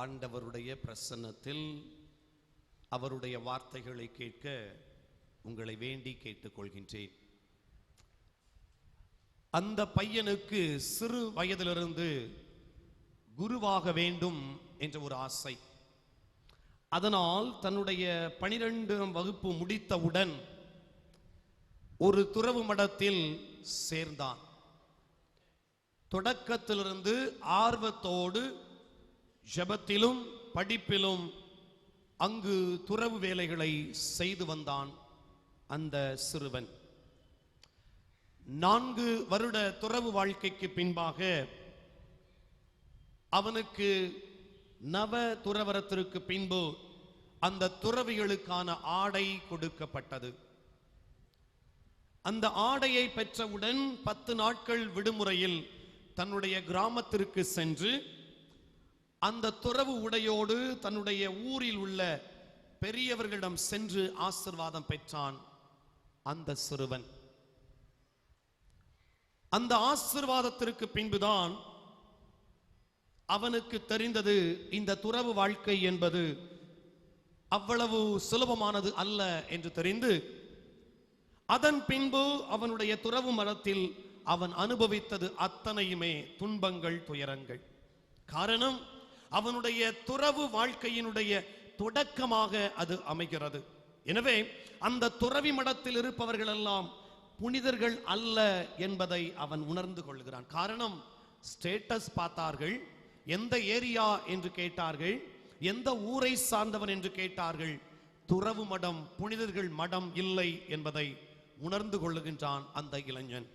ஆண்டவருடைய பிரசன்னத்தில் அவருடைய வார்த்தைகளை கேட்க உங்களை வேண்டி கேட்டுக்கொள்கின்றேன். அந்த பையனுக்கு சிறு வயதிலிருந்து குருவாக வேண்டும் என்ற ஒரு ஆசை. அதனால் தன்னுடைய பனிரெண்டாம் வகுப்பு முடித்தவுடன் ஒரு துறவு மடத்தில் சேர்ந்தான். தொடக்கத்திலிருந்து ஆர்வத்தோடு ஜெபத்திலும் படிப்பிலும் அங்கு துறவு வேலைகளை செய்து வந்தான் அந்த சிறுவன். நான்கு வருட துறவு வாழ்க்கைக்கு பின்பாக அவனுக்கு நவ துறவரத்திற்கு பின்பு அந்த துறவிகளுக்கான ஆடை கொடுக்கப்பட்டது. அந்த ஆடையை பெற்றவுடன் பத்து நாட்கள் விடுமுறையில் தன்னுடைய கிராமத்திற்கு சென்று அந்த துறவு உடையோடு தன்னுடைய ஊரில் உள்ள பெரியவர்களிடம் சென்று ஆசிர்வாதம் பெற்றான் அந்த சிறுவன். அந்த ஆசிர்வாதத்திற்கு பின்புதான் அவனுக்கு தெரிந்தது இந்த துறவு வாழ்க்கை என்பது அவ்வளவு சுலபமானது அல்ல என்று தெரிந்து அதன் பின்பு அவனுடைய துறவு மரத்தில் அவன் அனுபவித்தது அத்தனையுமே துன்பங்கள் துயரங்கள். காரணம் அவனுடைய துறவு வாழ்க்கையினுடைய தொடக்கமாக அது அமைகிறது. எனவே அந்த துறவி மடத்தில் இருப்பவர்கள் எல்லாம் புனிதர்கள் அல்ல என்பதை அவன் உணர்ந்து கொள்கிறான். காரணம் ஸ்டேட்டஸ் பார்த்தார்கள் எந்த ஏரியா என்று கேட்டார்கள் எந்த ஊரை சார்ந்தவன் என்று கேட்டார்கள் துறவு மடம் புனிதர்கள் மடம் இல்லை என்பதை உணர்ந்து கொள்ளுகின்றான் அந்த இளைஞன்.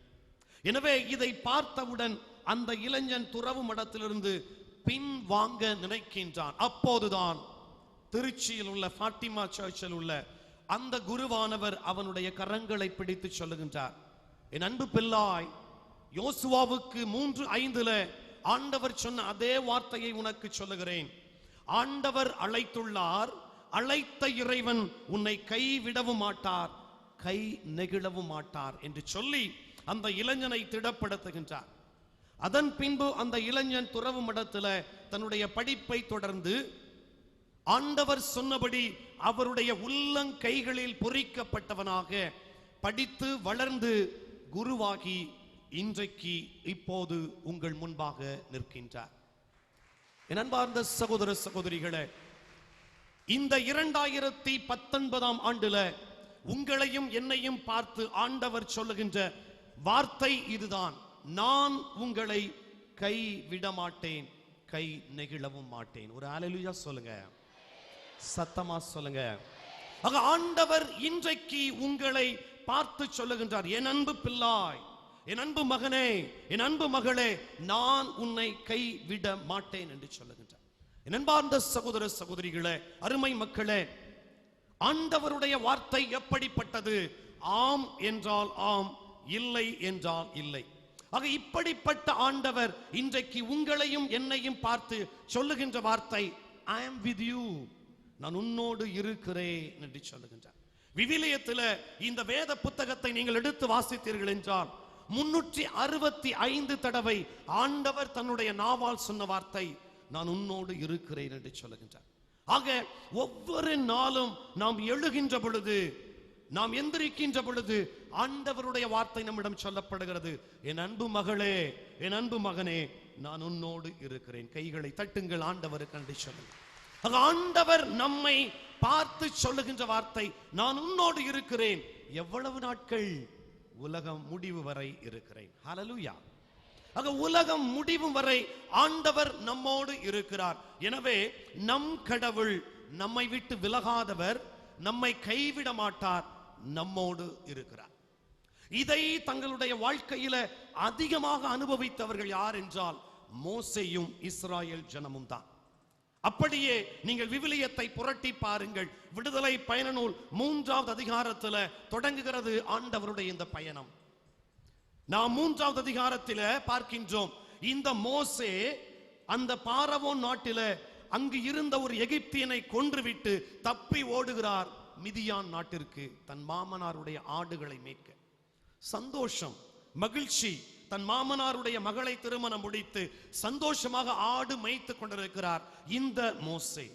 எனவே இதை பார்த்தவுடன் அந்த இளைஞன் துறவு மடத்திலிருந்து பின் வாங்க நினைக்கின்றான். அப்போதுதான் திருச்சியில் உள்ள ஃபாட்டிமா சர்ச்சில் உள்ள அந்த குருவானவர் அவனுடைய கரங்களை பிடித்து சொல்லுகின்றார். என் அன்பு பிள்ளாய் யோசுவாவுக்கு மூன்று ஐந்துல ஆண்டவர் சொன்ன அதே வார்த்தையை உனக்கு சொல்லுகிறேன். ஆண்டவர் அழைத்துள்ளார் அழைத்த இறைவன் உன்னை கைவிடவும் மாட்டார் கை நெகிழவும் மாட்டார் என்று சொல்லி அந்த இளைஞனை திடப்படுத்துகின்றார். அதன் பின்பு அந்த இளைஞன் துறவு மடத்துல தன்னுடைய படிப்பை தொடர்ந்து ஆண்டவர் சொன்னபடி அவருடைய உள்ளங்கைகளில் பொறிக்கப்பட்டவனாக படித்து வளர்ந்து குருவாகி இன்றைக்கு இப்போது உங்கள் முன்பாக நிற்கின்றார். அன்பார்ந்த சகோதர சகோதரிகளே இந்த இரண்டாயிரத்தி பத்தொன்பதாம் ஆண்டுல உங்களையும் என்னையும் பார்த்து ஆண்டவர் சொல்லுகின்ற வார்த்தை இதுதான். நான் உங்களை கை விட மாட்டேன் கை நெகிழவும் மாட்டேன். ஒரு அலலுயா சொல்லுங்க. சத்தமா சொல்லுங்க. ஆக ஆண்டவர் இன்றைக்கு உங்களை பார்த்து சொல்லுகின்றார். என் அன்பு பிள்ளாய் என் அன்பு மகனே என் அன்பு மகளே நான் உன்னை கை விட மாட்டேன் என்று சொல்லுகின்றார். என் அன்பார்ந்த சகோதர சகோதரிகளே அருமை மக்களே ஆண்டவருடைய வார்த்தை எப்படிப்பட்டது? ஆம் என்றால் ஆம் இல்லை என்றால் இல்லை. ஆக இப்படிப்பட்ட ஆண்டவர் இன்றைக்கு உங்களையும் என்னையும் பார்த்து சொல்லுகின்ற வார்த்தை ஐ எம் வித் யூ நான் உன்னோடு இருக்கிறேன் என்று சொல்லுகின்றார். விவிலியத்தில் இந்த வேத புத்தகத்தை நீங்கள் எடுத்து வாசித்தீர்கள் என்றால் முன்னூற்றி அறுபத்தி ஐந்து தடவை ஆண்டவர் தன்னுடைய நாவால் சொன்ன வார்த்தை நான் உன்னோடு இருக்கிறேன் என்று சொல்லுகின்றார். ஆக ஒவ்வொரு நாளும் நாம் எழுகின்ற பொழுது நாம் எந்திரிக்கின்ற பொழுது ஆண்டவருடைய வார்த்தை நம்மிடம் சொல்லப்படுகிறது. என் அன்பு மகளே என் அன்பு மகனே நான் உன்னோடு இருக்கிறேன். கைகளை தட்டுங்கள் ஆண்டவருக்கு நன்றி சொல்லுங்கள். ஆண்டவர் நம்மை பார்த்து சொல்லுகின்ற வார்த்தை நான் உன்னோடு இருக்கிறேன். எவ்வளவு நாட்கள் உலகம் முடிவு வரை இருக்கிறேன். ஹலலுயா ஆக உலகம் முடிவு வரை ஆண்டவர் நம்மோடு இருக்கிறார். எனவே நம் கடவுள் நம்மை விட்டு விலகாதவர் நம்மை கைவிட மாட்டார். நம்மோடு இருக்கிறார். இதை தங்களுடைய வாழ்க்கையில அதிகமாக அனுபவித்தவர்கள் யார் என்றால் மோசையும் இஸ்ராயல் ஜனமும் தான். அப்படியே நீங்கள் விவிலியத்தை புரட்டி பாருங்கள். விடுதலை பயண நூல் மூன்றாவது அதிகாரத்துல தொடங்குகிறது ஆண்டவருடைய இந்த பயணம். நாம் மூன்றாவது அதிகாரத்தில பார்க்கின்றோம். இந்த மோசே அந்த பாரவோன் நாட்டில அங்கு இருந்த ஒரு எகிப்தியனை கொன்றுவிட்டு தப்பி ஓடுகிறார். மிதியான் நாட்டிற்கு தன் மாமனாருடைய ஆடுகளை மேய்க்க. சந்தோஷம் மகிழ்ச்சி தன் மாமனாருடைய மகளை திருமணம் முடித்து சந்தோஷமாக ஆடு மேய்த்து கொண்டிருக்கிறார் இந்த மோசை.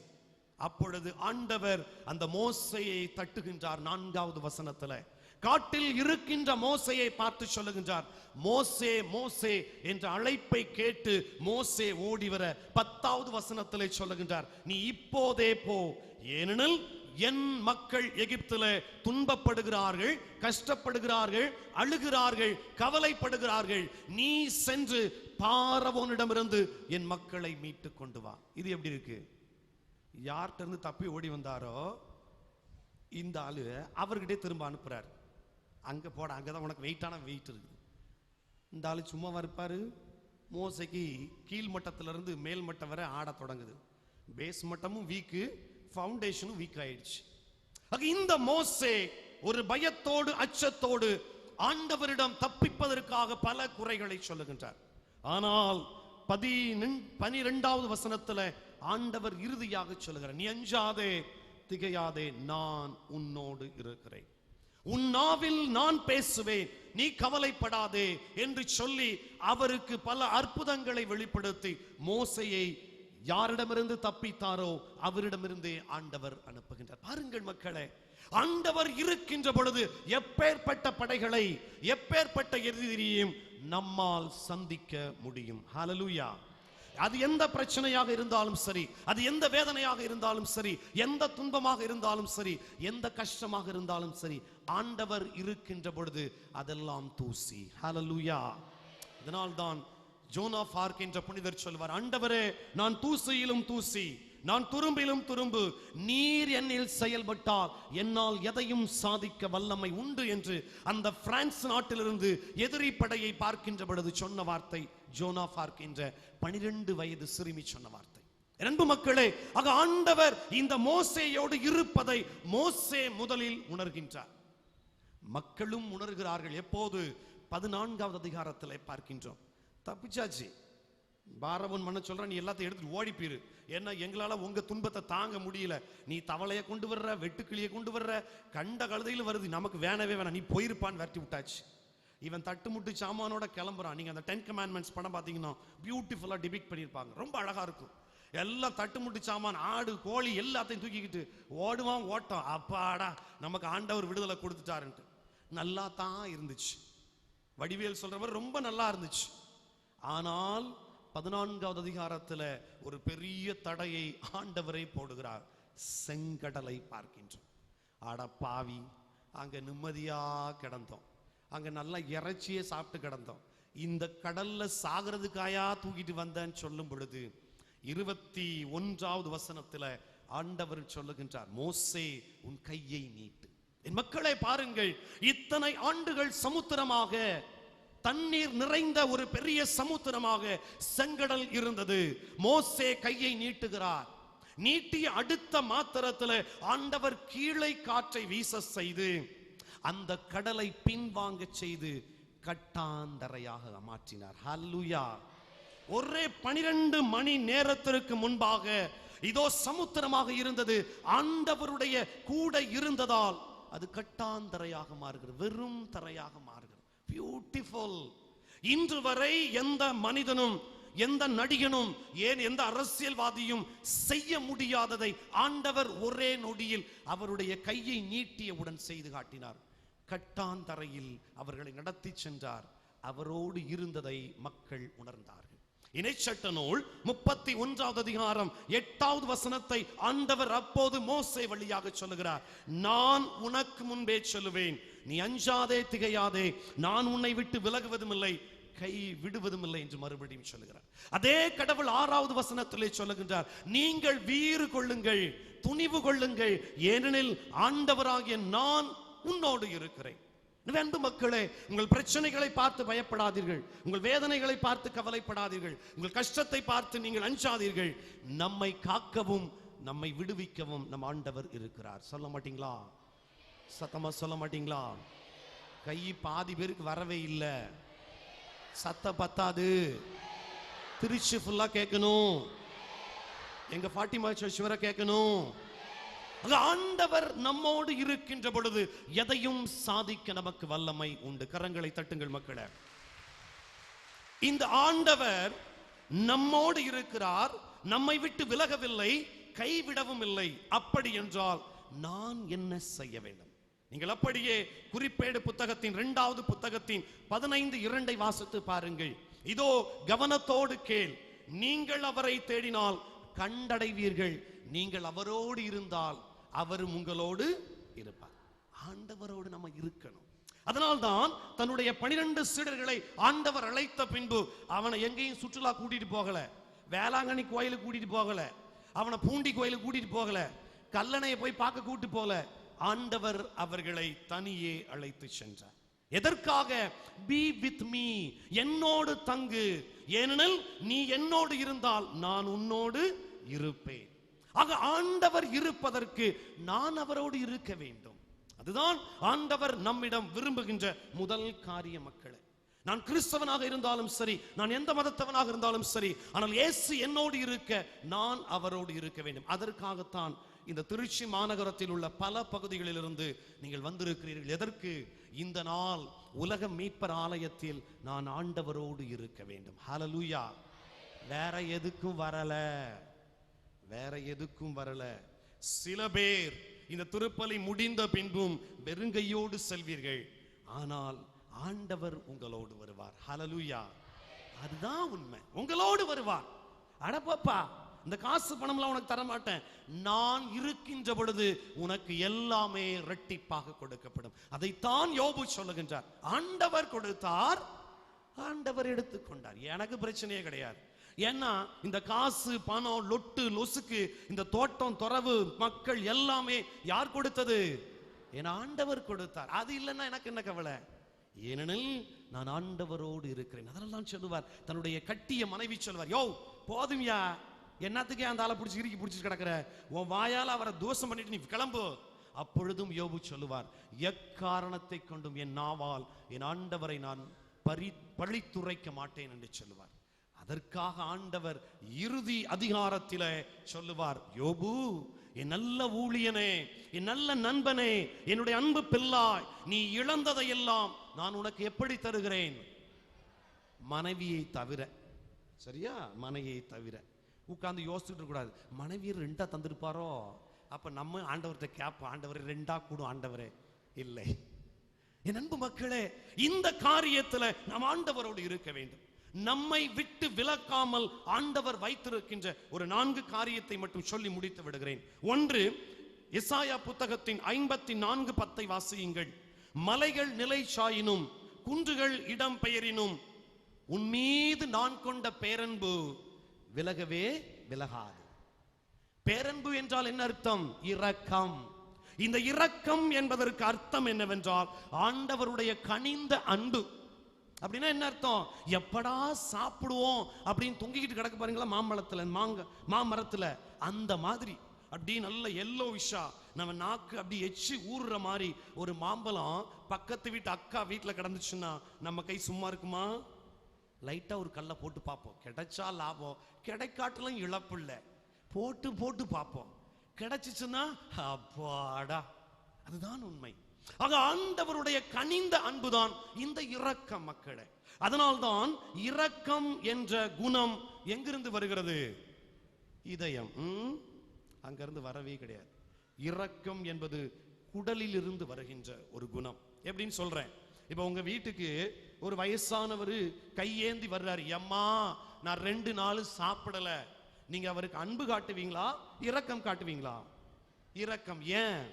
அப்பொழுது ஆண்டவர் அந்த மோசையை தட்டுகின்றார் நான்காவது வசனத்துல. காட்டில் இருக்கின்ற மோசையை பார்த்து சொல்லுகின்றார் மோசே மோசே என்ற அழைப்பை கேட்டு மோசே ஓடி வர பத்தாவது வசனத்திலே சொல்லுகின்றார் நீ இப்போதே போ ஏனெனில் என் மக்கள் எகிப்தில துன்பப்படுகிறார்கள் கஷ்டப்படுகிறார்கள் அழுகிறார்கள் கவலைப்படுகிறார்கள். நீ சென்று பாரவோனிடமிருந்து என் மக்களை மீட்டு கொண்டு வா. இது எப்படி இருக்கு? யார்கிட்ட இருந்து தப்பி ஓடி வந்தாரோ இந்த ஆளு அவர்கிட்டே திரும்ப அனுப்புறார். அங்க போட அங்கதான் உனக்கு வெயிட்டான வெயிட் இருக்குது. இந்த ஆளு சும்மா இருப்பாரு? மோசைக்கு கீழ்மட்டத்திலிருந்து மேல்மட்டம் இருந்து வரை ஆட தொடங்குது. பேஸ் மட்டமும் வீக்கு ஃபவுண்டேஷனும் வீக் ஆயிடுச்சு. ஆக இந்த மோசே ஒரு பயத்தோடு அச்சத்தோடு ஆண்டவரிடம் தப்பிப்பதற்காக பல குறைகளை சொல்லுகின்றார். ஆனால் பதினெண் பனிரெண்டாவது வசனத்துல ஆண்டவர் இறுதியாக சொல்லுகிறார் நீ அஞ்சாதே திகையாதே நான் உன்னோடு இருக்கிறேன். உன் நாவில் நான் பேசுவேன் நீ கவலைப்படாதே என்று சொல்லி அவருக்கு பல அற்புதங்களை வெளிப்படுத்தி மோசையை யாரிடமிருந்து தப்பித்தாரோ அவரிடமிருந்தே ஆண்டவர் அனுப்புகின்றார். பாருங்கள் மக்களே ஆண்டவர் இருக்கின்ற பொழுது எப்பேற்பட்ட படைகளை எப்பேற்பட்ட எதிரியையும் நம்மால் சந்திக்க முடியும். ஹலலூயா அது எந்த பிரச்சனையாக இருந்தாலும் சரி அது எந்த வேதனையாக இருந்தாலும் சரி எந்த துன்பமாக இருந்தாலும் சரி எந்த கஷ்டமாக இருந்தாலும் சரி ஆண்டவர் இருக்கின்ற பொழுது அதெல்லாம் தூசி. ஹலலூயா இதனால்தான் ஜோனா ஃபார்க் என்ற புனிதர் சொல்வார் ஆண்டவரே நான் தூசியிலும் தூசி நான் துரும்பிலும் துரும்பு நீர் என்னில் செயல்பட்டால் என்னால் எதையும் சாதிக்க வல்லமை உண்டு என்று அந்த பிரான்ஸ் நாட்டிலிருந்து எதிரி படையை பார்க்கின்ற பொழுது சொன்ன வார்த்தை ஜோனா பார்க் என்ற பனிரெண்டு வயது சிறுமி சொன்ன வார்த்தை. அன்பு மக்களே ஆக ஆண்டவர் இந்த மோசேயோடு இருப்பதை மோசே முதலில் உணர்கின்றார். மக்களும் உணர்கிறார்கள் எப்போது? பதினான்காவது அதிகாரத்தில் பார்க்கின்றோம். தப்பிச்சாச்சு. பாரவன் மன்ன சொல்ற நீ எல்லாத்தையும் எடுத்துட்டு ஓடி போயிரு. ஏன்னா எங்களால உங்க துன்பத்தை தாங்க முடியல. நீ தவளைய கொண்டு வர்ற வெட்டுக்கிளியை கொண்டு வர்ற கண்ட கழுதையில் வருது. நமக்கு வேணவே வேணாம். நீ போயிருப்பான்னு விரட்டி விட்டாச்சு. இவன் தட்டுமுட்டு சாமானோட கிளம்புறான். நீங்க அந்த டென் கமாண்ட்மெண்ட்ஸ் படம் பார்த்தீங்கன்னா பியூட்டிஃபுல்லா டிபிக் பண்ணியிருப்பாங்க. ரொம்ப அழகா இருக்கும். எல்லாம் தட்டுமுட்டு சாமான் ஆடு கோழி எல்லாத்தையும் தூக்கிக்கிட்டு ஓடுவான் ஓட்டம் அப்பாடா நமக்கு ஆண்டவர் விடுதலை கொடுத்துட்டாருன்ட்டு. நல்லா தான் இருந்துச்சு. வடிவேல் சொல்றவர் மாதிரி ரொம்ப நல்லா இருந்துச்சு. ஆனால் பதினான்காவது அதிகாரத்துல ஒரு பெரிய தடையை ஆண்டவரை போடுகிறார். செங்கடலை பார்க்கின்றோம். அட பாவி அங்க நிம்மதியா கிடந்தோம். அங்க நல்லா இறைச்சியே சாப்பிட்டு கிடந்தோம். இந்த கடல்ல சாகிறதுக்காயா தூக்கிட்டு வந்தேன்னு சொல்லும் பொழுது இருபத்தி ஒன்றாவது வசனத்துல ஆண்டவர் சொல்லுகின்றார் மோசே உன் கையை நீட்டு. என் மக்களை பாருங்கள் இத்தனை ஆண்டுகள் சமுத்திரமாக தண்ணீர் நிறைந்த ஒரு பெரிய சமுத்திரமாக செங்கடல் இருந்தது. மோசே கையை நீட்டுகிறார். நீட்டிய அடுத்த மாத்திரத்துல ஆண்டவர் கீழே காற்றை வீச செய்து அந்த கடலை பின்வாங்க செய்து கட்டாந்தரையாக மாற்றினார். ஹல்லுயா ஒரே பனிரெண்டு மணி நேரத்திற்கு முன்பாக இதோ சமுத்திரமாக இருந்தது. ஆண்டவருடைய கூட இருந்ததால் அது கட்டாந்தரையாக மாறுகிறது. வெறும் தரையாக மாறுகிறது பியூட்டிஃபுல் இன்று வரை எந்த மனிதனும் எந்த நடிகனும் ஏன் எந்த அரசியல்வாதியும் செய்ய முடியாததை ஆண்டவர் ஒரே நொடியில் அவருடைய கையை நீட்டியவுடன் செய்து காட்டினார். கட்டாந்தரையில் அவர்களை நடத்தி சென்றார். அவரோடு இருந்ததை மக்கள் உணர்ந்தார்கள். இணைச்சட்ட நூல் முப்பத்தி ஒன்றாவது அதிகாரம் எட்டாவது வசனத்தை ஆண்டவர் அப்போது மோசை வழியாக சொல்லுகிறார். நான் உனக்கு முன்பே சொல்லுவேன். நீ அஞ்சாதே திகையாதே. நான் உன்னை விட்டு விலகுவதும் இல்லை கை விடுவதும் இல்லை என்று மறுபடியும் சொல்லுகிறார். அதே கடவுள் ஆறாவது வசனத்திலே சொல்லுகின்றார் நீங்கள் வீறு கொள்ளுங்கள் துணிவு கொள்ளுங்கள். ஏனெனில் ஆண்டவராகிய நான் உன்னோடு இருக்கிறேன். எனவே அன்பு மக்களே உங்கள் பிரச்சனைகளை பார்த்து பயப்படாதீர்கள். உங்கள் வேதனைகளை பார்த்து கவலைப்படாதீர்கள். உங்கள் கஷ்டத்தை பார்த்து நீங்கள் அஞ்சாதீர்கள். நம்மை காக்கவும் நம்மை விடுவிக்கவும் நம் ஆண்டவர் இருக்கிறார். சொல்ல மாட்டீங்களா? சத்தமா சொல்ல மாட்டீங்களா? கை பாதி பேருக்கு வரவே இல்லை. சத்த பத்தாது. திருச்சி ஃபுல்லா கேட்கணும். எங்க ஃபாட்டிமா சர்ச் கேட்கணும். ஆண்டவர் நம்மோடு இருக்கின்ற பொழுது எதையும் சாதிக்க நமக்கு வல்லமை உண்டு. கரங்களை தட்டுங்கள் மக்களை. இந்த ஆண்டவர் நம்மோடு இருக்கிறார். நம்மை விட்டு விலகவில்லை. கைவிடவும் இல்லை. அப்படி என்றால் நான் என்ன செய்ய வேண்டும்? நீங்கள் அப்படியே குறிப்பேடு புத்தகத்தின் இரண்டாவது புத்தகத்தின் பதினைந்து இரண்டை வாசித்து பாருங்கள். இதோ கவனத்தோடு கேள். நீங்கள் அவரை தேடினால் கண்டடைவீர்கள். நீங்கள் அவரோடு இருந்தால் அவரும் உங்களோடு இருப்பார். ஆண்டவரோடு நம்ம இருக்கணும். அதனால்தான் தன்னுடைய பனிரெண்டு சீடர்களை ஆண்டவர் அழைத்த பின்பு அவனை எங்கேயும் சுற்றுலா கூட்டிட்டு போகல. வேளாங்கண்ணி கோயிலுக்கு கூட்டிட்டு போகல. அவனை பூண்டி கோயிலுக்கு கூட்டிட்டு போகல. கல்லணையை போய் பார்க்க கூட்டிட்டு போகல. ஆண்டவர் அவர்களை தனியே அழைத்து சென்றார். எதற்காக? பி வித் மீ என்னோடு தங்கு. ஏனெனில் நீ என்னோடு இருந்தால் நான் உன்னோடு இருப்பேன். ஆக ஆண்டவர் இருப்பதற்கு நான் அவரோடு இருக்க வேண்டும். அதுதான் ஆண்டவர் நம்மிடம் விரும்புகின்ற முதல் காரிய மக்களை. நான் கிறிஸ்தவனாக இருந்தாலும் சரி நான் எந்த மதத்தவனாக இருந்தாலும் சரி ஆனால் இயேசு என்னோடு இருக்க நான் அவரோடு இருக்க வேண்டும். அதற்காகத்தான் இந்த திருச்சி மாநகரத்தில் உள்ள பல பகுதிகளிலிருந்து நீங்கள் வந்திருக்கிறீர்கள். எதற்கு? இந்த நாள் உலக மீட்பர் ஆலயத்தில் நான் ஆண்டவரோடு இருக்க வேண்டும். ஹலலூயா வேற எதுக்கும் வரல. வேற எதுக்கும் வரல. சில பேர் இந்த திருப்பலி முடிந்த பின்பும் வெறுங்கையோடு செல்வீர்கள். ஆனால் ஆண்டவர் உங்களோடு வருவார். ஹலலூயா அதுதான் உண்மை. உங்களோடு வருவார். அடப்பப்பா. இந்த காசு பணம்லாம் உனக்கு தர மாட்டேன் நான் இருக்கின்ற பொழுது உனக்கு எல்லாமே இரட்டிப்பாக கொடுக்கப்படும். அதைத்தான் யோபு சொல்லுகின்றார். ஆண்டவர் கொடுத்தார் ஆண்டவர் எடுத்துக்கொண்டார். எனக்கு பிரச்சனையே கிடையாது. ஏன்னா இந்த காசு பணம் லொட்டு லொசுக்கு இந்த தோட்டம் துறவு மக்கள் எல்லாமே யார் கொடுத்தது? என் ஆண்டவர் கொடுத்தார். அது இல்லைன்னா எனக்கு என்ன கவலை? ஏனெனில் நான் ஆண்டவரோடு இருக்கிறேன். அதெல்லாம் சொல்லுவார் தன்னுடைய கட்டிய மனைவி சொல்வார் யோ. போதும்யா என்னத்துக்கே அந்த ஆளை பிடிச்சி இறுக்கி பிடிச்சி கிடக்குற? உன் வாயால அவரை தோஷம் பண்ணிட்டு நீ கிளம்பு. அப்பொழுதும் யோபு சொல்லுவார் எக்காரணத்தை கொண்டும் என் நாவால் என் ஆண்டவரை நான் பரி பழித்துரைக்க மாட்டேன் என்று சொல்லுவார். அதற்காக ஆண்டவர் இறுதி அதிகாரத்திலே சொல்லுவார் யோபு என் நல்ல ஊழியனே என் நல்ல நண்பனே என்னுடைய அன்பு பிள்ளாய் நீ இழந்ததையெல்லாம் நான் உனக்கு எப்படி தருகிறேன்? மனைவியை தவிர சரியா? மனைவியை தவிர. உட்காந்து யோசிச்சுட்டு கூடாது மனைவியை ரெண்டா தந்திருப்பாரோ? அப்ப நம்ம ஆண்டவர்கிட்ட கேட்போம் ஆண்டவரே ரெண்டாக கூடும் ஆண்டவரே. இல்லை. என் அன்பு மக்களே இந்த காரியத்துல நாம் ஆண்டவரோடு இருக்க வேண்டும். நம்மை விட்டு விலக்காமல் ஆண்டவர் வைத்திருக்கின்ற ஒரு நான்கு காரியத்தை மட்டும் சொல்லி முடித்து விடுகிறேன். ஒன்று இசாயா புத்தகத்தின் ஐம்பத்தி நான்கு பத்தை வாசியுங்கள். மலைகள் நிலை சாயினும் குன்றுகள் இடம் பெயரினும் உன் மீது நான் கொண்ட பேரன்பு விலகவே விலகாது. பேரன்பு என்றால் என்ன அர்த்தம்? இரக்கம். இந்த இரக்கம் என்பதற்கு அர்த்தம் என்னவென்றால் ஆண்டவருடைய கனிந்த அன்பு. அப்படின்னா என்ன அர்த்தம்? எப்படா சாப்பிடுவோம் அப்படின்னு தொங்கிக்கிட்டு கிடக்கு பாருங்களா மாம்பழத்துல மாங்க மாமரத்துல. அந்த மாதிரி. அப்படி நல்ல எல்லோ விஷா. நம்ம நாக்கு அப்படி எச்சு ஊறுற மாதிரி ஒரு மாம்பழம் பக்கத்து வீட்டு அக்கா வீட்டுல கிடந்துச்சுன்னா நம்ம கை சும்மா இருக்குமா? லைட்டா ஒரு கல்லை போட்டு பார்ப்போம். கிடைச்சா லாபம் கிடைக்காட்டிலும் இழப்பு இல்லை. போட்டு போட்டு பார்ப்போம். கிடைச்சிச்சுன்னா அப்பாடா அதுதான் உண்மை. ஆக ஆண்டவருடைய கனிந்த அன்புதான் இந்த இரக்கம் மக்களை. அதனால்தான் இரக்கம் என்ற குணம் எங்கிருந்து வருகிறது? இதயம். அங்கிருந்து வரவே கிடையாது. இரக்கம் என்பது குடலில் இருந்து வருகின்ற ஒரு குணம். எப்படின்னு சொல்றேன். இப்ப உங்க வீட்டுக்கு ஒரு வயசானவர் கையேந்தி வர்றாரு. எம்மா நான் ரெண்டு நாள் சாப்பிடல. நீங்க அவருக்கு அன்பு காட்டுவீங்களா? இரக்கம் காட்டுவீங்களா? இரக்கம் ஏன்?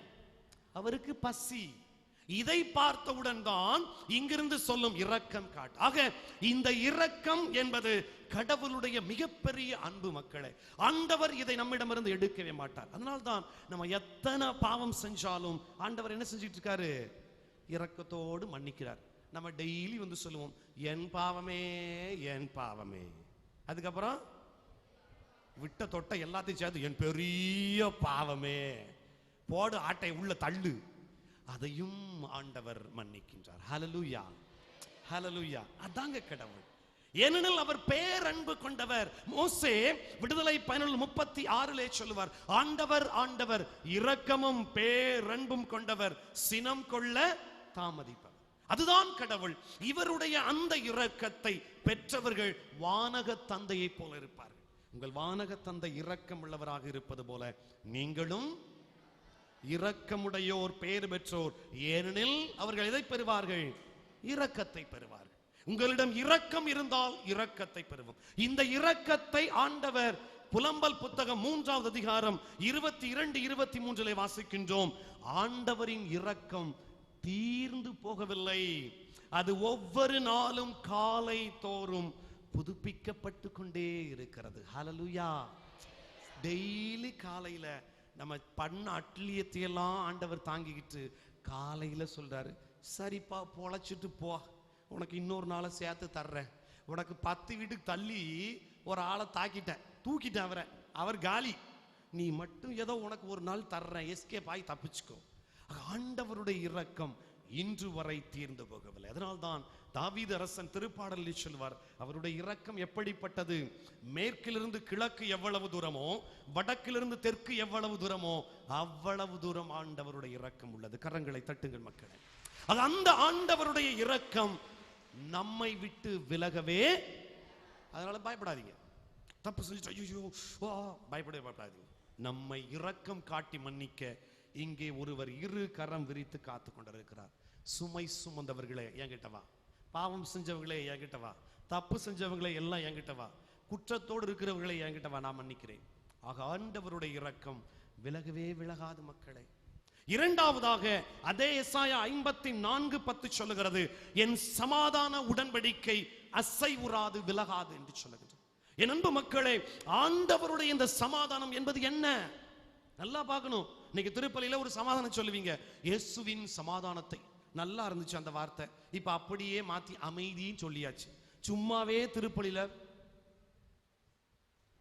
அவருக்கு பசி. இதை பார்த்தவுடன் தான் இங்கிருந்து சொல்லும் இரக்கம் காட்டு ஆக இந்த இரக்கம் என்பது கடவுளுடைய மிகப்பெரிய அன்பு மக்களை. ஆண்டவர் இதை நம்மிடமிருந்து எடுக்கவே மாட்டார். அதனால்தான் நம்ம எத்தனை பாவம் செஞ்சாலும் ஆண்டவர் என்ன செஞ்சிட்டு இருக்காரு இரக்கத்தோடு மன்னிக்கிறார். நம்ம டெய்லி வந்து சொல்லுவோம் என் பாவமே என் பாவமே. அதுக்கப்புறம் விட்ட தொட்ட எல்லாத்தையும் சேர்த்து என் பெரிய பாவமே. போடு ஆட்டை உள்ள தள்ளு. அதையும் ஆண்டவர் மன்னிக்கின்றார். ஹலலுயா ஹலலுயா அதாங்க கடவுள். ஏனெனில் அவர் பேரன்பு கொண்டவர். மோசே விடுதலை பயனுள்ள முப்பத்தி ஆறிலே சொல்லுவார் ஆண்டவர் ஆண்டவர் இரக்கமும் பேரன்பும் கொண்டவர். சினம் கொள்ள தாமதிப்பார் அதுதான் கடவுள். இவருடைய அந்த இரக்கத்தை பெற்றவர்கள் வானக தந்தையைப் போல இருப்பார்கள். உங்கள் வானக தந்தை இரக்கம் உள்ளவராக இருப்பது போல நீங்களும் இரக்கமுடையோர் பெயர் பெற்றோர். ஏனெனில் அவர்கள் எதை பெறுவார்கள்? இரக்கத்தை பெறுவார்கள். உங்களிடம் இரக்கம் இருந்தால் இரக்கத்தை பெறுவோம். இந்த இரக்கத்தை ஆண்டவர் புலம்பல் புத்தகம் மூன்றாவது அதிகாரம் இருபத்தி இரண்டு இருபத்தி மூன்றிலே வாசிக்கின்றோம். ஆண்டவரின் இரக்கம் தீர்ந்து போகவில்லை. அது ஒவ்வொரு நாளும் காலை தோறும் புதுப்பிக்கப்பட்டு கொண்டே இருக்கிறது. ஹலலுயா டெய்லி காலையில நம்ம பண்ண அட்லியத்தையெல்லாம் ஆண்டவர் தாங்கிக்கிட்டு காலையில சொல்றாரு சரிப்பா பொழைச்சிட்டு போ. உனக்கு இன்னொரு நாளை சேர்த்து தர்றேன். உனக்கு பத்து வீட்டுக்கு தள்ளி ஒரு ஆளை தாக்கிட்டேன். தூக்கிட்டேன் அவரை. அவர் காலி. நீ மட்டும் ஏதோ உனக்கு ஒரு நாள் தர்றேன். எஸ்கேப் ஆகி தப்பிச்சுக்கோ. ஆண்டவருடைய இரக்கம் இன்று வரை தீர்ந்து போகவில்லை. அதனால்தான் தாவீது அரசன் திருப்பாடலில் சொல்வார் அவருடைய இரக்கம் எப்படிப்பட்டது? மேற்கிலிருந்து கிழக்கு எவ்வளவு தூரமோ வடக்கிலிருந்து தெற்கு எவ்வளவு தூரமோ அவ்வளவு தூரம் ஆண்டவருடைய இரக்கம் உள்ளது. கரங்களை தட்டுங்கள் மக்களே. அது அந்த ஆண்டவருடைய இரக்கம் நம்மை விட்டு விலகவே அதனால பயப்படாதீங்க. தப்பு செஞ்சு ஐயோ பயப்படவே பயப்படாதீங்க. நம்மை இரக்கம் காட்டி மன்னிக்க இங்கே ஒருவர் இரு கரம் விரித்து காத்து கொண்டிருக்கிறார். சுமை சுமந்தவர்களே என்கிட்ட வா. பாவம் செஞ்சவங்களே என்கிட்ட வா. தப்பு செஞ்சவங்களே எல்லாம் என்கிட்ட வா. குற்றத்தோடு இருக்கிறவர்களே என்கிட்ட வா நான் மன்னிக்கிறேன். ஆக ஆண்டவருடைய இரக்கம் விலகவே விலகாது மக்களை. இரண்டாவதாக அதே எஸ்ஆயா ஐம்பத்தி நான்கு பத்து சொல்லுகிறது என் சமாதான உடன்படிக்கை அசைவுறாது விலகாது என்று சொல்லுகிறது என் அன்பு மக்களே ஆண்டவருடைய இந்த சமாதானம் என்பது என்ன? நல்லா பார்க்கணும். இன்னைக்கு திருப்பலியில ஒரு சமாதானம் சொல்லுவீங்க. இயேசுவின் சமாதானத்தை. நல்லா இருந்துச்சு அந்த வார்த்தை. இப்ப அப்படியே மாத்தி அமைதின்னு சொல்லியாச்சு. சும்மாவே திருப்பலியில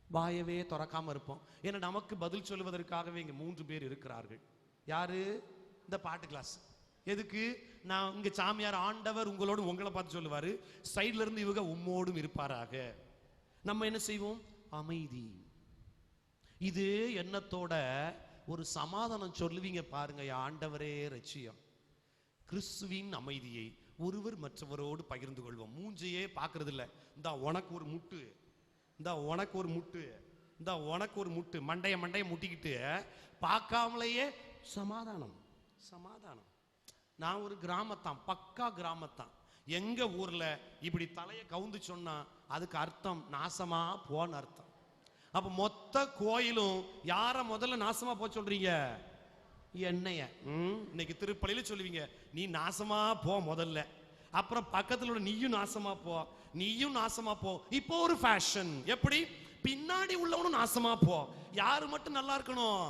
வாயவே திறக்காம இருப்போம். ஏன்னா நமக்கு பதில் சொல்லுவதற்காகவே இங்க மூன்று பேர் இருக்கிறார்கள். யாரு? இந்த பாட்டு கிளாஸ் எதுக்கு? நான் இங்க சாமியார் ஆண்டவர் உங்களோடு உங்களை பார்த்து சொல்லுவாரு. சைடுல இருந்து இவங்க உம்மோடும் இருப்பாராக. நம்ம என்ன செய்வோம்? அமைதி. இது எண்ணத்தோட ஒரு சமாதானம் சொல்லுவீங்க பாருங்க ஆண்டவரே ரட்சியம். கிறிஸ்துவின் அமைதியை ஒருவர் மற்றவரோடு பகிர்ந்து கொள்வோம். மூஞ்சையே பார்க்கறது இல்ல இந்த உனக்கு ஒரு முட்டு. இந்த உனக்கு ஒரு முட்டு. இந்த உனக்கு ஒரு முட்டு. மண்டைய மண்டைய முட்டிக்கிட்டு பார்க்காமலேயே சமாதானம் சமாதானம். நான் ஒரு கிராமத்தான் பக்கா கிராமத்தான். எங்க ஊர்ல இப்படி தலையை கவுந்து சொன்னா அதுக்கு அர்த்தம் நாசமா போன்னு அர்த்தம். அப்ப மொத்த கோயிலும் யார முதல்ல நாசமா போ சொல்றீங்க? என்னைய. இன்னைக்கு திருப்பலையில சொல்லுவீங்க நீ நாசமா போ முதல்ல. அப்புறம் பக்கத்துல உள்ள நீயும் நாசமா போ. நீயும் நாசமா போ. இப்போ ஒரு ஃபேஷன் எப்படி? பின்னாடி உள்ளவனும் நாசமா போ. யாரு மட்டும் நல்லா இருக்கணும்?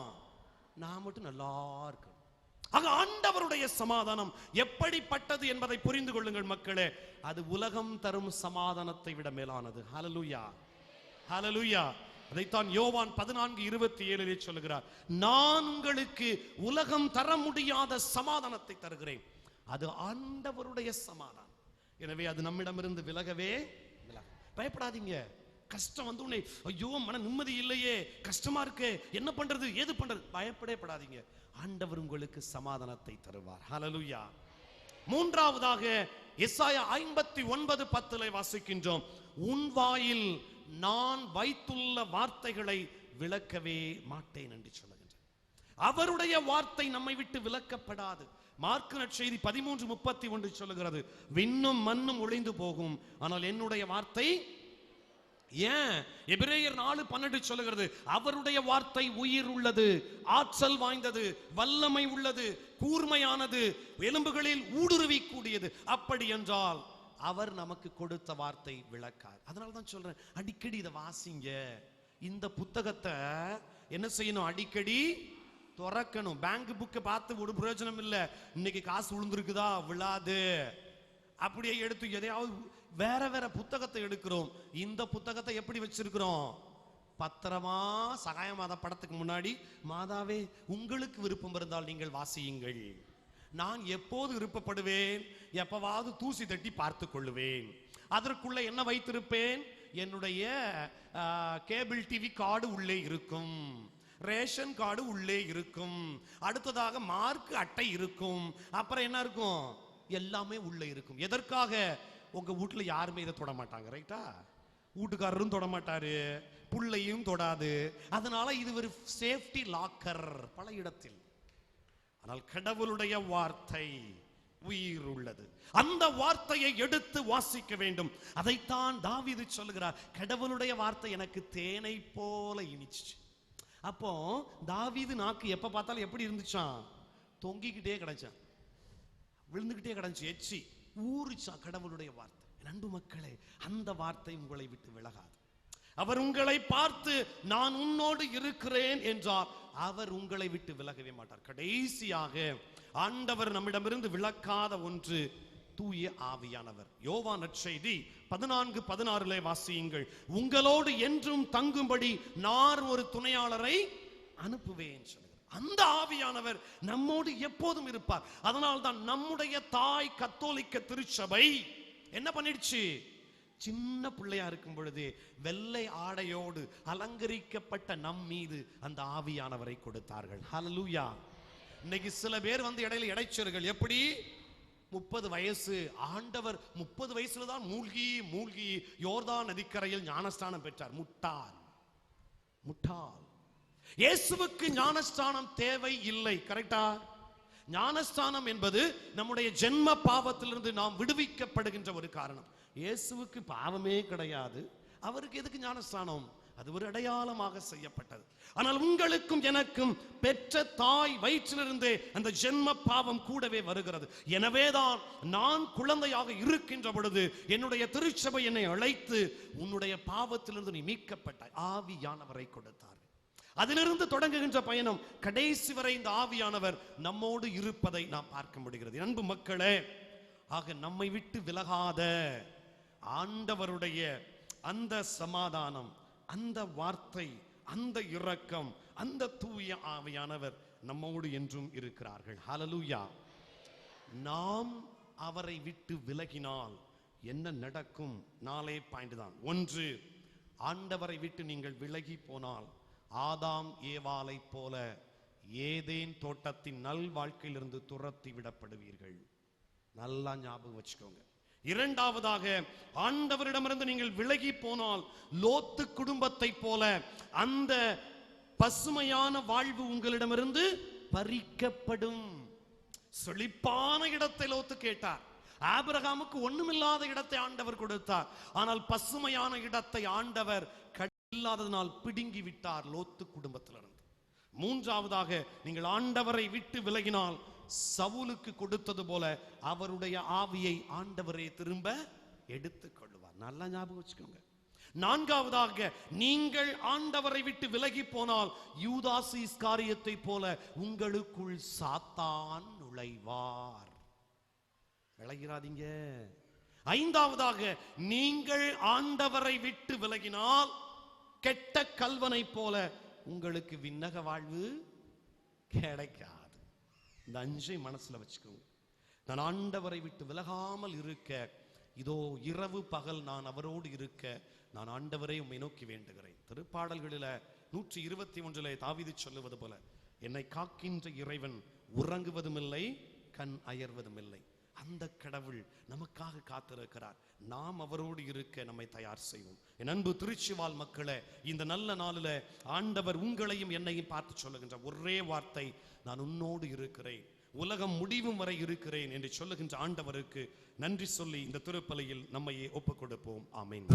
நான் மட்டும் நல்லா இருக்கணும். ஆக ஆண்டவருடைய சமாதானம் எப்படிப்பட்டது என்பதை புரிந்து கொள்ளுங்கள் மக்களே. அது உலகம் தரும் சமாதானத்தை விட மேலானது. ஹலலுயா ஹலலுயா அதைத்தான் யோவான் பதினான்கு இருபத்தி ஏழிலே சொல்லுகிறார். நான் உங்களுக்கு உலகம் தர முடியாத சமாதானத்தை தருகிறேன். அது ஆண்டவருடைய சமாதானம். எனவே அது நம்மிடமிருந்து விலகவே விலக பயப்படாதீங்க. கஷ்டம் வந்து உன்னை ஐயோ மன நிம்மதி இல்லையே. கஷ்டமா இருக்கு. என்ன பண்றது? ஏது பண்றது? பயப்படே படாதீங்க. ஆண்டவர் உங்களுக்கு சமாதானத்தை தருவார். ஹலலுயா மூன்றாவதாக எஸ்ஆயா ஐம்பத்தி ஒன்பது பத்துல வாசிக்கின்றோம். உன் வாயில் நான் வைத்துள்ள வார்த்தைகளை விளக்கவே மாட்டேன் என்று சொல்லுகின்றேன் அவருடைய வார்த்தை நம்மை விட்டு விளக்கப்படாது. மார்க்கு செய்தி பதிமூன்று முப்பத்தி ஒன்று சொல்லுகிறது விண்ணும் மண்ணும் ஒளிந்து போகும். ஆனால் என்னுடைய வார்த்தை ஏன்? எபிரேயர் நாலு பன்னெண்டு சொல்லுகிறது அவருடைய வார்த்தை உயிர் உள்ளது ஆற்றல் வாய்ந்தது வல்லமை உள்ளது கூர்மையானது எலும்புகளில் ஊடுருவி கூடியது அப்படி என்றால் அவர் நமக்கு கொடுத்த வார்த்தை விளக்காது. அதனால தான் சொல்றேன் அடிக்கடி இதை வாசிங்க. இந்த புத்தகத்தை என்ன செய்யணும்? அடிக்கடி திறக்கணும். பேங்க் புக்கை பார்த்து ஒரு பிரயோஜனம் இல்லை. இன்னைக்கு காசு விழுந்திருக்குதா விழாது. அப்படியே எடுத்து எதையாவது வேற வேற புத்தகத்தை எடுக்கிறோம். இந்த புத்தகத்தை எப்படி வச்சிருக்கிறோம்? பத்திரமா சகாய மாதா படத்துக்கு முன்னாடி மாதாவே உங்களுக்கு விருப்பம் இருந்தால் நீங்கள் வாசியுங்கள். நான் எப்போது விருப்பப்படுவேன்? எப்பவாவது தூசி தட்டி பார்த்து கொள்ளுவேன். அதற்குள்ள என்ன வைத்திருப்பேன்? என்னுடைய கேபிள் டிவி கார்டு உள்ளே இருக்கும். ரேஷன் கார்டு உள்ளே இருக்கும். அடுத்ததாக மார்க் அட்டை இருக்கும். அப்புறம் என்ன இருக்கும்? எல்லாமே உள்ளே இருக்கும். எதற்காக? உங்க வீட்டுல யாருமே இதை தொட மாட்டாங்க ரைட்டா வீட்டுக்காரரும் தொட மாட்டாரு. புள்ளையும் தொடாது. அதனால இது ஒரு சேஃப்டி லாக்கர் பல இடத்தில். ஆனால் கடவுளுடைய வார்த்தை உயிர் உள்ளது அந்த வார்த்தையை எடுத்து வாசிக்க வேண்டும். அதைத்தான் தாவிது சொல்லுகிறார். கடவுளுடைய வார்த்தை எனக்கு தேனை போல இனிச்சு அப்போ தாவீது நாக்கு எப்ப பார்த்தாலும் எப்படி இருந்துச்சான் தொங்கிக்கிட்டே கிடைச்சான். விழுந்துகிட்டே கிடந்துச்சு. எச்சி ஊறிச்சான் கடவுளுடைய வார்த்தை. ரெண்டு மக்களே அந்த வார்த்தை உங்களை விட்டு விலகாது. அவர் உங்களை பார்த்து நான் உன்னோடு இருக்கிறேன் என்றார். அவர் உங்களை விட்டு விலகவே மாட்டார். கடைசியாக ஆண்டவர் நம்மிடமிருந்து விளக்காத ஒன்று தூய ஆவியானவர். யோவா நற்செய்தி பதினான்கு பதினாறுல வாசியுங்கள். உங்களோடு என்றும் தங்கும்படி நான் ஒரு துணையாளரை அனுப்புவேன் சொல்லுங்கள். அந்த ஆவியானவர் நம்மோடு எப்போதும் இருப்பார். அதனால்தான் நம்முடைய தாய் கத்தோலிக்க திருச்சபை என்ன பண்ணிடுச்சு? சின்ன பிள்ளையா இருக்கும் பொழுது வெள்ளை ஆடையோடு அலங்கரிக்கப்பட்ட நம் மீது அந்த ஆவியானவரை கொடுத்தார்கள். ஹலலூயா இன்னைக்கு சில பேர் வந்து இடையில இடைச்சர்கள். எப்படி? முப்பது வயசு ஆண்டவர் முப்பது வயசுல தான் மூழ்கி மூழ்கி யோர்தான் நதிக்கரையில் ஞானஸ்தானம் பெற்றார். முட்டாள். முட்டாள். இயேசுவுக்கு ஞானஸ்தானம் தேவை இல்லை. கரெக்டா ஞானஸ்தானம் என்பது நம்முடைய ஜென்ம பாவத்திலிருந்து நாம் விடுவிக்கப்படுகின்ற ஒரு காரணம். இயேசுவுக்கு பாவமே கிடையாது. அவருக்கு எதுக்கு ஞானஸ்தானம்? அது ஒரு அடையாளமாக செய்யப்பட்டது. ஆனால் உங்களுக்கும் எனக்கும் பெற்ற தாய் வயிற்றிலிருந்தே அந்த ஜென்ம பாவம் கூடவே வருகிறது. எனவேதான் நான் குழந்தையாக இருக்கின்ற பொழுது என்னுடைய திருச்சபை என்னை அழைத்து உன்னுடைய பாவத்திலிருந்து நீ மீட்கப்பட்ட ஆவியானவரை கொடுத்தார் அதிலிருந்து தொடங்குகின்ற பயணம் கடைசி வரை இந்த ஆவியானவர் நம்மோடு இருப்பதை நாம் பார்க்க முடிகிறது. அன்பு மக்களே ஆக நம்மை விட்டு விலகாத ஆண்டவருடைய அந்த சமாதானம் அந்த வார்த்தை அந்த இரக்கம் அந்த தூய ஆவையானவர் நம்மோடு என்றும் இருக்கிறார்கள். ஹலலூயா நாம் அவரை விட்டு விலகினால் என்ன நடக்கும்? நாளே பாயிண்ட் தான். ஒன்று ஆண்டவரை விட்டு நீங்கள் விலகி போனால் ஆதாம் ஏவாலை போல ஏதேன் தோட்டத்தின் நல் வாழ்க்கையிலிருந்து துரத்தி விடப்படுவீர்கள். நல்லா ஞாபகம் வச்சுக்கோங்க. இரண்டாவதாக ஆண்டவரிடமிருந்து நீங்கள் விலகி போனால் லோத்து குடும்பத்தை போல அந்த பசுமையான வாழ்வு உங்களிடமிருந்து பறிக்கப்படும். செழிப்பான இடத்தை லோத்து கேட்டார். ஆபிரகாமுக்கு ஒண்ணுமில்லாத இடத்தை ஆண்டவர் கொடுத்தார். ஆனால் பசுமையான இடத்தை ஆண்டவர் இல்லாததனால் பிடுங்கி விட்டார் லோத்து குடும்பத்திலிருந்து. மூன்றாவதாக நீங்கள் ஆண்டவரை விட்டு விலகினால் சவுலுக்கு கொடுத்தது போல அவருடைய ஆவியை ஆண்டவரே திரும்ப எடுத்துக் கொள்வார் நல்லா ஞாபகம் வச்சுக்கோங்க. நான்காவதாக நீங்கள் ஆண்டவரை விட்டு விலகி போனால் யூதாசிஸ் காரியத்தை போல உங்களுக்குள் சாத்தான் நுழைவார். விலகிறாதீங்க. ஐந்தாவதாக நீங்கள் ஆண்டவரை விட்டு விலகினால் கெட்ட கல்வனை போல உங்களுக்கு விண்ணக வாழ்வு கிடைக்காது. இந்த அஞ்சை மனசுல வச்சுக்கோங்க. நான் ஆண்டவரை விட்டு விலகாமல் இருக்க இதோ இரவு பகல் நான் அவரோடு இருக்க நான் ஆண்டவரை உம்மை நோக்கி வேண்டுகிறேன். திருப்பாடல்களில நூற்றி இருபத்தி ஒன்றில் தாவிதி சொல்லுவது போல என்னை காக்கின்ற இறைவன் உறங்குவதும் இல்லை கண் அயர்வதும் இல்லை அந்த கடவுள் நமக்காக காத்திருக்கிறார். நாம் அவரோடு இருக்க நம்மை தயார் செய்வோம். என் அன்பு திருச்சிவால் மக்களே இந்த நல்ல நாளில் ஆண்டவர் உங்களையும் என்னையும் பார்த்து சொல்லுகின்ற ஒரே வார்த்தை நான் உன்னோடு இருக்கிறேன். உலகம் முடிவும் வரை இருக்கிறேன் என்று சொல்லுகின்ற ஆண்டவருக்கு நன்றி சொல்லி இந்த திருப்பலையில் நம்மையே ஒப்புக் கொடுப்போம் ஆமீன்.